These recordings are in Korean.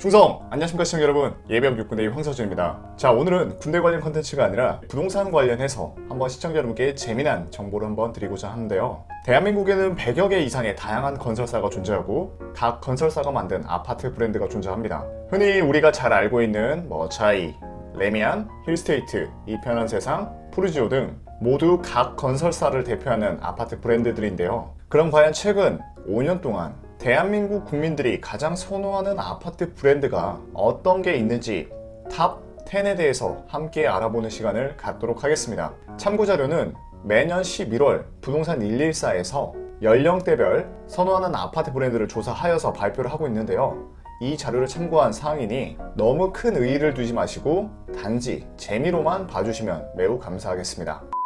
충성! 안녕하십니까 시청자 여러분. 예비역 육군대의 황서준입니다. 자 오늘은 군대 관련 컨텐츠가 아니라 부동산 관련해서 한번 시청자 여러분께 재미난 정보를 한번 드리고자 하는데요. 대한민국에는 100여 개 이상의 다양한 건설사가 존재하고 각 건설사가 만든 아파트 브랜드가 존재합니다. 흔히 우리가 잘 알고 있는 뭐 자이, 레미안, 힐스테이트, 이편한 세상, 푸르지오 등 모두 각 건설사를 대표하는 아파트 브랜드들인데요. 그럼 과연 최근 5년 동안 대한민국 국민들이 가장 선호하는 아파트 브랜드가 어떤 게 있는지 탑 10에 대해서 함께 알아보는 시간을 갖도록 하겠습니다. 참고 자료는 매년 11월 부동산 114에서 연령대별 선호하는 아파트 브랜드를 조사하여서 발표를 하고 있는데요. 이 자료를 참고한 사항이니 너무 큰 의의를 두지 마시고 단지 재미로만 봐주시면 매우 감사하겠습니다.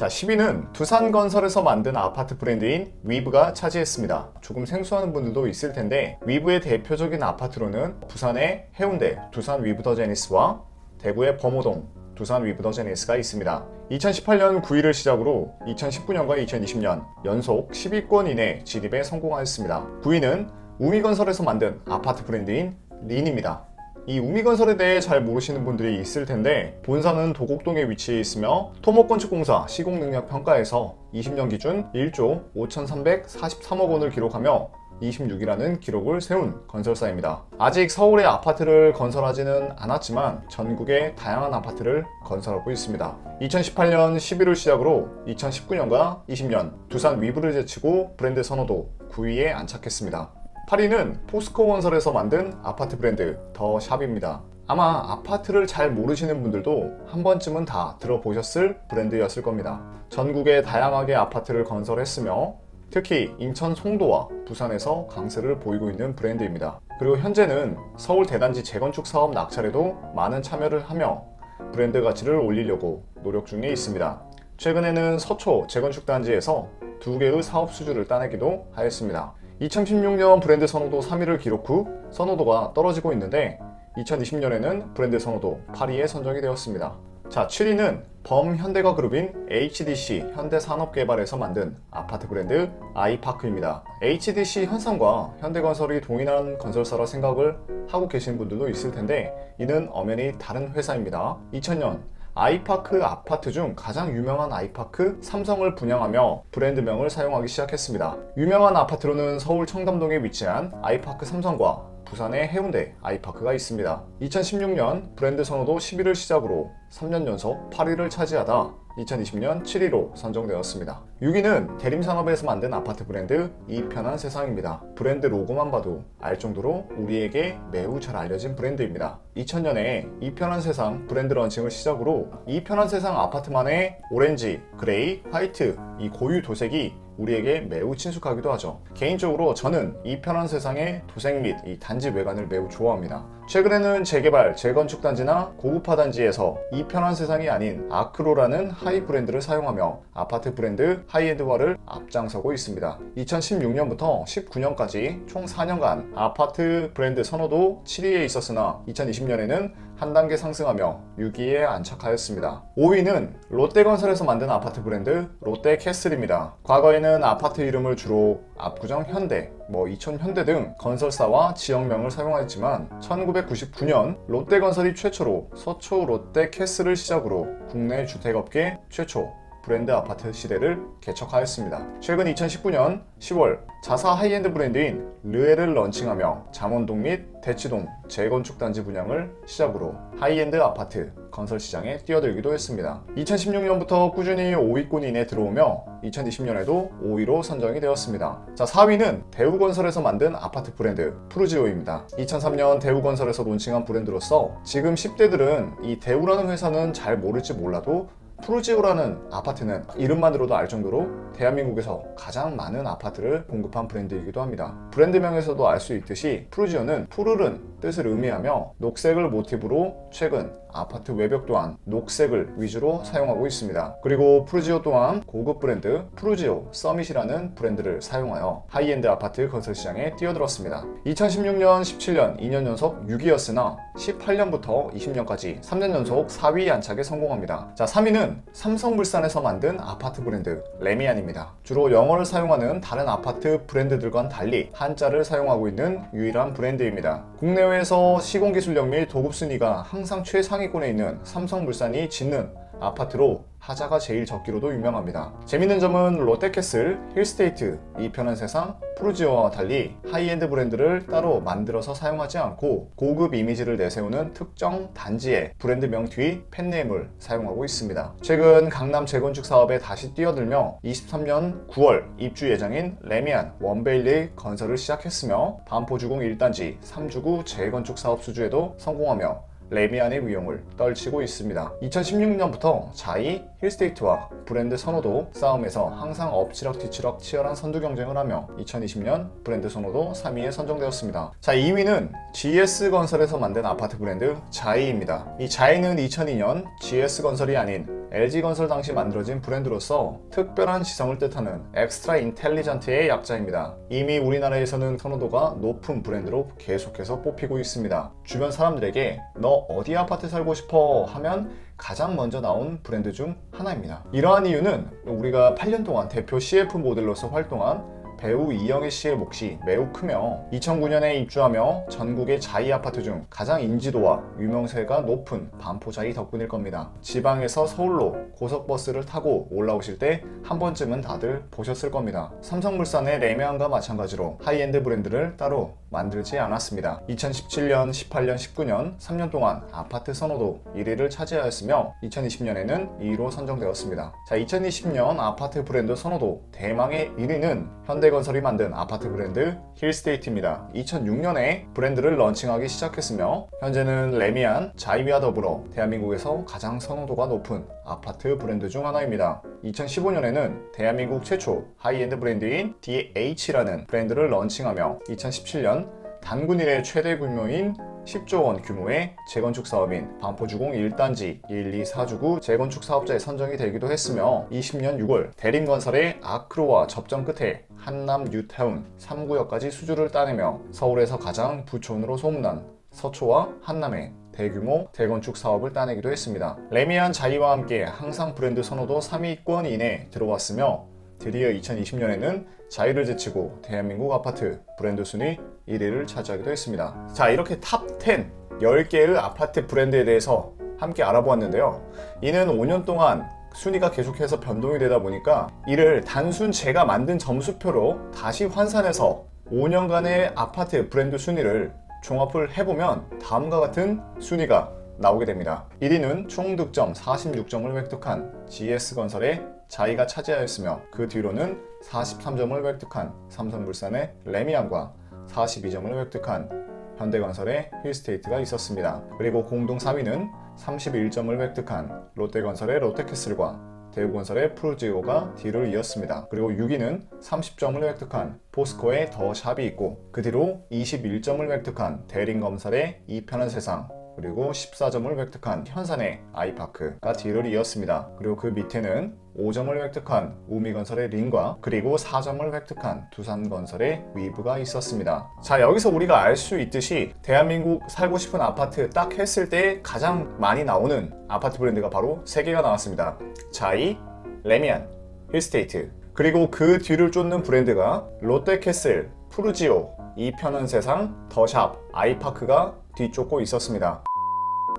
자, 10위는 두산건설에서 만든 아파트 브랜드인 위브가 차지했습니다. 조금 생소하는 분들도 있을 텐데 위브의 대표적인 아파트로는 부산의 해운대 두산 위브 더 제니스와 대구의 범호동 두산 위브 더 제니스가 있습니다. 2018년 9위를 시작으로 2019년과 2020년 연속 10위권 이내 진입에 성공하였습니다. 9위는 우미건설에서 만든 아파트 브랜드인 린입니다. 이 우미건설에 대해 잘 모르시는 분들이 있을 텐데 본사는 도곡동에 위치해 있으며 토목건축공사 시공능력평가에서 20년 기준 1조 5,343억 원을 기록하며 26이라는 기록을 세운 건설사입니다. 아직 서울의 아파트를 건설하지는 않았지만 전국의 다양한 아파트를 건설하고 있습니다. 2018년 11월 시작으로 2019년과 20년 두산 위브를 제치고 브랜드 선호도 9위에 안착했습니다. 8위는 포스코 건설에서 만든 아파트 브랜드 더 샵입니다. 아마 아파트를 잘 모르시는 분들도 한 번쯤은 다 들어보셨을 브랜드였을 겁니다. 전국에 다양하게 아파트를 건설했으며 특히 인천 송도와 부산에서 강세를 보이고 있는 브랜드입니다. 그리고 현재는 서울 대단지 재건축 사업 낙찰에도 많은 참여를 하며 브랜드 가치를 올리려고 노력 중에 있습니다. 최근에는 서초 재건축 단지에서 두 개의 사업 수주를 따내기도 하였습니다. 2016년 브랜드 선호도 3위를 기록 후 선호도가 떨어지고 있는데 2020년에는 브랜드 선호도 8위에 선정이 되었습니다. 자, 7위는 범현대가 그룹인 HDC 현대산업개발에서 만든 아파트 브랜드 아이파크입니다. HDC 현상과 현대건설이 동일한 건설사라 생각을 하고 계시는 분들도 있을 텐데 이는 엄연히 다른 회사입니다. 2000년 아이파크 아파트 중 가장 유명한 아이파크 삼성을 분양하며 브랜드명을 사용하기 시작했습니다. 유명한 아파트로는 서울 청담동에 위치한 아이파크 삼성과 부산의 해운대 아이파크가 있습니다. 2016년 브랜드 선호도 11을 시작으로 3년 연속 8위를 차지하다 2020년 7위로 선정되었습니다. 6위는 대림산업에서 만든 아파트 브랜드 이 편한 세상입니다. 브랜드 로고만 봐도 알 정도로 우리에게 매우 잘 알려진 브랜드입니다. 2000년에 이 편한 세상 브랜드 런칭을 시작으로 이 편한 세상 아파트만의 오렌지, 그레이, 화이트 이 고유 도색이 우리에게 매우 친숙하기도 하죠. 개인적으로 저는 이 편한 세상의 도색 및 이 단지 외관을 매우 좋아합니다. 최근에는 재개발, 재건축 단지나 고급화 단지에서 이 편한 세상이 아닌 아크로라는 하이 브랜드를 사용하며 아파트 브랜드 하이엔드화를 앞장서고 있습니다. 2016년부터 19년까지 총 4년간 아파트 브랜드 선호도 7위에 있었으나 2020년에는 한 단계 상승하며 6위에 안착하였습니다. 5위는 롯데건설에서 만든 아파트 브랜드 롯데캐슬입니다. 과거에는 아파트 이름을 주로 압구정 현대, 뭐 이촌 현대 등 건설사와 지역명을 사용하였지만 1999년 롯데건설이 최초로 서초 롯데캐슬을 시작으로 국내 주택업계 최초 브랜드 아파트 시대를 개척하였습니다. 최근 2019년 10월 자사 하이엔드 브랜드인 르에를 런칭하며 잠원동 및 대치동 재건축 단지 분양을 시작으로 하이엔드 아파트 건설 시장에 뛰어들기도 했습니다. 2016년부터 꾸준히 5위권 이내 들어오며 2020년에도 5위로 선정이 되었습니다. 자, 4위는 대우건설에서 만든 아파트 브랜드 푸르지오입니다. 2003년 대우건설에서 론칭한 브랜드로서 지금 10대들은 이 대우라는 회사는 잘 모를지 몰라도 푸르지오라는 아파트는 이름만으로도 알 정도로 대한민국에서 가장 많은 아파트를 공급한 브랜드이기도 합니다. 브랜드명에서도 알 수 있듯이 푸르지오는 푸르른 뜻을 의미하며 녹색을 모티브로 최근 아파트 외벽 또한 녹색을 위주로 사용하고 있습니다. 그리고 푸르지오 또한 고급 브랜드 푸르지오 서밋이라는 브랜드를 사용하여 하이엔드 아파트 건설 시장에 뛰어들었습니다. 2016년, 17년 2년 연속 6위였으나 18년부터 20년까지 3년 연속 4위 안착에 성공합니다. 자, 3위는 삼성물산에서 만든 아파트 브랜드 레미안입니다. 주로 영어를 사용하는 다른 아파트 브랜드들과는 달리 한자를 사용하고 있는 유일한 브랜드입니다. 국내외에서 시공기술력 및 도급 순위가 항상 최상 위권에 있는 삼성물산이 짓는 아파트로 하자가 제일 적기로도 유명합니다. 재밌는 점은 롯데캐슬, 힐스테이트, 이 편한 세상, 프루지오와 달리 하이엔드 브랜드를 따로 만들어서 사용하지 않고 고급 이미지를 내세우는 특정 단지의 브랜드명 뒤 펜네임을 사용하고 있습니다. 최근 강남 재건축 사업에 다시 뛰어들며 23년 9월 입주 예정인 레미안 원베일리 건설을 시작했으며 반포주공 1단지 3주구 재건축 사업 수주에도 성공하며 레미안의 위용을 떨치고 있습니다. 2016년부터 자이, 힐스테이트와 브랜드 선호도 싸움에서 항상 엎치락뒤치락 치열한 선두 경쟁을 하며 2020년 브랜드 선호도 3위에 선정되었습니다. 자, 2위는 GS건설에서 만든 아파트 브랜드 자이입니다. 이 자이는 2002년 GS건설이 아닌 LG건설 당시 만들어진 브랜드로서 특별한 지성을 뜻하는 엑스트라 인텔리전트의 약자입니다. 이미 우리나라에서는 선호도가 높은 브랜드로 계속해서 뽑히고 있습니다. 주변 사람들에게 너 어디 아파트 살고 싶어 하면 가장 먼저 나온 브랜드 중 하나입니다. 이러한 이유는 우리가 8년 동안 대표 CF 모델로서 활동한 배우 이영애 씨의 몫이 매우 크며 2009년에 입주하며 전국의 자이 아파트 중 가장 인지도와 유명세가 높은 반포 자이 덕분일 겁니다. 지방에서 서울로 고속버스를 타고 올라오실 때 한 번쯤은 다들 보셨을 겁니다. 삼성물산의 레미안과 마찬가지로 하이엔드 브랜드를 따로 만들지 않았습니다. 2017년, 18년, 19년 3년 동안 아파트 선호도 1위를 차지하였으며 2020년에는 2위로 선정되었습니다. 자, 2020년 아파트 브랜드 선호도 대망의 1위는 현대 건설이 만든 아파트 브랜드 힐스테이트입니다. 2006년에 브랜드를 런칭하기 시작했으며 현재는 레미안, 자이비와 더불어 대한민국에서 가장 선호도가 높은 아파트 브랜드 중 하나입니다. 2015년에는 대한민국 최초 하이엔드 브랜드인 DH라는 브랜드를 런칭하며 2017년 단군 이래 최대 규모인 10조 원 규모의 재건축 사업인 반포주공 1단지 1, 2, 4주구 재건축 사업자에 선정이 되기도 했으며 20년 6월 대림건설의 아크로와 접전 끝에 한남 뉴타운 3구역까지 수주를 따내며 서울에서 가장 부촌으로 소문난 서초와 한남에 대규모 재건축 사업을 따내기도 했습니다. 레미안 자이와 함께 항상 브랜드 선호도 3위권 이내에 들어왔으며 드디어 2020년에는 자이를 제치고 대한민국 아파트 브랜드 순위 1위를 차지하기도 했습니다. 자, 이렇게 탑 10, 10개의 아파트 브랜드에 대해서 함께 알아보았는데요. 이는 5년 동안 순위가 계속해서 변동이 되다 보니까 이를 단순 제가 만든 점수표로 다시 환산해서 5년간의 아파트 브랜드 순위를 종합을 해보면 다음과 같은 순위가 나오게 됩니다. 1위는 총 득점 46점을 획득한 GS건설의 자이가 차지하였으며 그 뒤로는 43점을 획득한 삼성물산의 레미안과 42점을 획득한 현대건설의 힐스테이트가 있었습니다. 그리고 공동 3위는 31점을 획득한 롯데건설의 롯데캐슬과 대우건설의 프로지오가 뒤를 이었습니다. 그리고 6위는 30점을 획득한 포스코의 더 샵이 있고 그 뒤로 21점을 획득한 대림검설의 이편한 세상 그리고 14점을 획득한 현산의 아이파크가 뒤를 이었습니다. 그리고 그 밑에는 5점을 획득한 우미건설의 린과 그리고 4점을 획득한 두산건설의 위브가 있었습니다. 자 여기서 우리가 알 수 있듯이 대한민국 살고 싶은 아파트 딱 했을 때 가장 많이 나오는 아파트 브랜드가 바로 3개가 나왔습니다. 자이, 레미안, 힐스테이트 그리고 그 뒤를 쫓는 브랜드가 롯데캐슬, 푸르지오, 이편한 세상, 더샵, 아이파크가 뒤쫓고 있었습니다.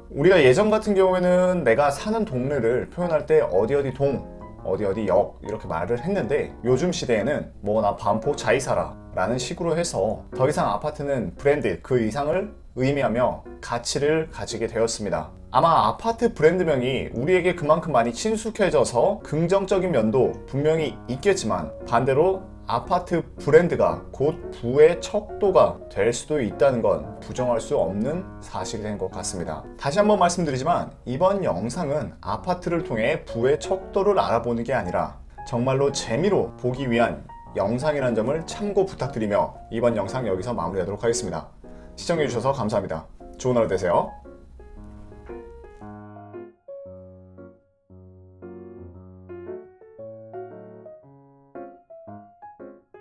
우리가 예전 같은 경우에는 내가 사는 동네를 표현할 때 어디 어디 동, 어디 어디 역 이렇게 말을 했는데 요즘 시대에는 뭐 나 반포 자이사라 라는 식으로 해서 더 이상 아파트는 브랜드 그 이상을 의미하며 가치를 가지게 되었습니다. 아마 아파트 브랜드명이 우리에게 그만큼 많이 친숙해져서 긍정적인 면도 분명히 있겠지만 반대로 아파트 브랜드가 곧 부의 척도가 될 수도 있다는 건 부정할 수 없는 사실이 된 것 같습니다. 다시 한번 말씀드리지만 이번 영상은 아파트를 통해 부의 척도를 알아보는 게 아니라 정말로 재미로 보기 위한 영상이라는 점을 참고 부탁드리며 이번 영상 여기서 마무리하도록 하겠습니다. 시청해주셔서 감사합니다. 좋은 하루 되세요.